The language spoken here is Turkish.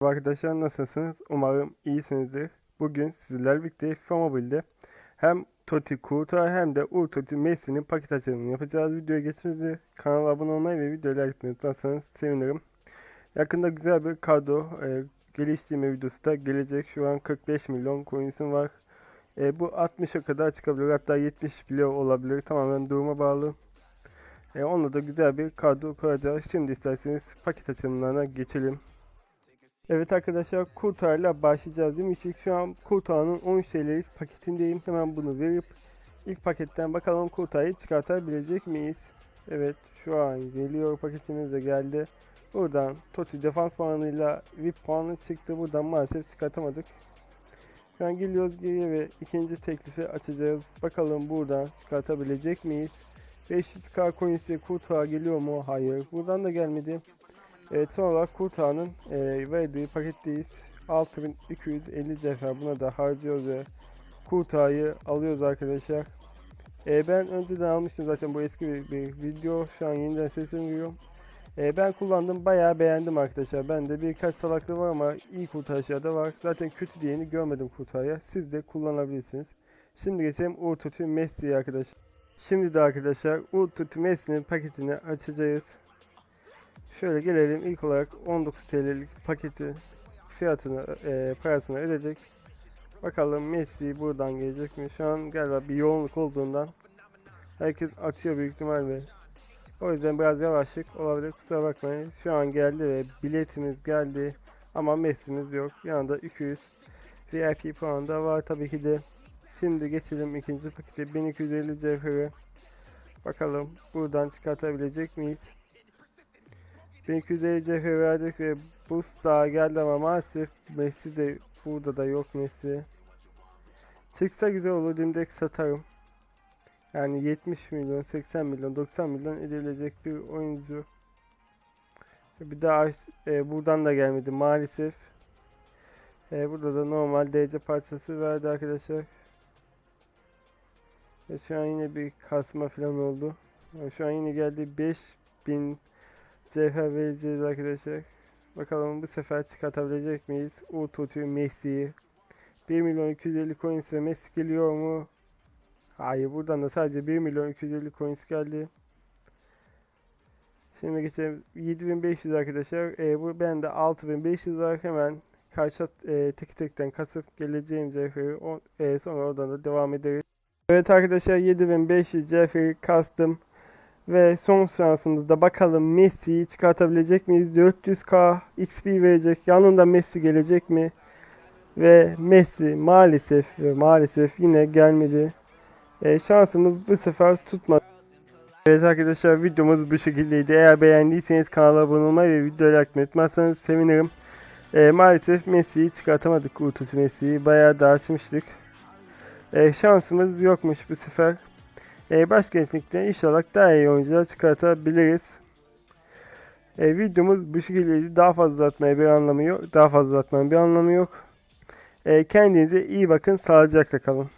Arkadaşlar nasılsınız? Umarım iyisinizdir. Bugün sizlerle birlikte FIFA hem Totti Kurta hem de Ur Totti Messi'nin paket açılımını yapacağız. Videoya geçmeden kanala abone olmayı ve videoyu like etmeyi unutmazsanız sevinirim. Yakında güzel bir kadro e, geliştirme videosu da gelecek. Şu an 45 milyon coins'im var. E, bu 60'a kadar çıkabilir hatta 70 bile olabilir. Tamamen duruma bağlı. E, onunla da güzel bir kadro kuracağız. Şimdi isterseniz paket açılımlarına geçelim. Evet arkadaşlar Kurtağ'la başlayacağız değil mi? İlk şu an Kurtağ'ın 10 TL'lik paketindeyim. Hemen bunu verip ilk paketten bakalım Kurtağ'ı çıkartabilecek miyiz? Evet şu an geliyor paketimiz de geldi. Buradan Totti defans puanıyla VIP puanı çıktı. Buradan maalesef çıkartamadık. Şu an geliyoruz geriye ve ikinci teklifi açacağız. Bakalım buradan çıkartabilecek miyiz? 500k coins'e Kurtağı geliyor mu? Hayır. Buradan da gelmedi. Evet son olarak Kurtağ'ın e, verdiği paketteyiz. 6250 cevher buna da harcıyoruz ve Kurtağ'ı alıyoruz arkadaşlar. E, ben önceden almıştım zaten bu eski bir, bir video. Şu an yeniden sesleniyorum. E, ben kullandım bayağı beğendim arkadaşlar. Ben de birkaç salaklığı var ama iyi kurtarışlar da var. Zaten kötü diyeni görmedim Kurtağ'a. Siz de kullanabilirsiniz. Şimdi geçelim Uğur Tutu Messi'ye arkadaşlar. Şimdi de arkadaşlar Uğur Tutu Messi'nin paketini açacağız. Şöyle gelelim ilk olarak 19 TL'lik paketi fiyatını e, parasını ödedik. Bakalım Messi buradan gelecek mi? Şu an galiba bir yoğunluk olduğundan herkes açıyor büyük ihtimalle. O yüzden biraz yavaşlık olabilir kusura bakmayın. Şu an geldi ve biletimiz geldi ama Messi'miz yok. Yanında 200 VIP puan da var tabii ki de. Şimdi geçelim ikinci pakete 1250 cevheri. Bakalım buradan çıkartabilecek miyiz? 1250 cevher verdik ve boost daha geldi ama maalesef Messi de burada da yok Messi. Çıksa güzel olur dimdik satarım. Yani 70 milyon, 80 milyon, 90 milyon edilecek bir oyuncu. Bir daha e, buradan da gelmedi maalesef. E, burada da normal DC parçası verdi arkadaşlar. E, şu an yine bir kasma falan oldu. E, şu an yine geldi 5000 cevher vereceğiz arkadaşlar. Bakalım bu sefer çıkartabilecek miyiz? Ututu Messi'yi. 1 milyon 250 coins ve Messi geliyor mu? Hayır buradan da sadece 1 milyon 250 coins geldi. Şimdi geçelim 7500 arkadaşlar. E, bu bende 6500 var. Hemen karşı e, tek tekten kasıp geleceğim cevheri e, sonra oradan da devam ederiz. Evet arkadaşlar 7500 cevheri kastım. Ve son şansımızda bakalım Messi'yi çıkartabilecek miyiz? 400k XP verecek. Yanında Messi gelecek mi? Ve Messi maalesef ve maalesef yine gelmedi. E, şansımız bu sefer tutmadı. Evet arkadaşlar videomuz bu şekildeydi. Eğer beğendiyseniz kanala abone olmayı ve videoyu like etmezseniz sevinirim. E, maalesef Messi'yi çıkartamadık. Ututu Messi'yi bayağı dağıtmıştık. E, şansımız yokmuş bu sefer. E, başka etkinlikte inşallah daha iyi oyuncular çıkartabiliriz. E, videomuz bu şekildeydi. Daha fazla atmaya bir anlamı yok. Daha fazla atmanın bir anlamı yok. E, kendinize iyi bakın. Sağlıcakla kalın.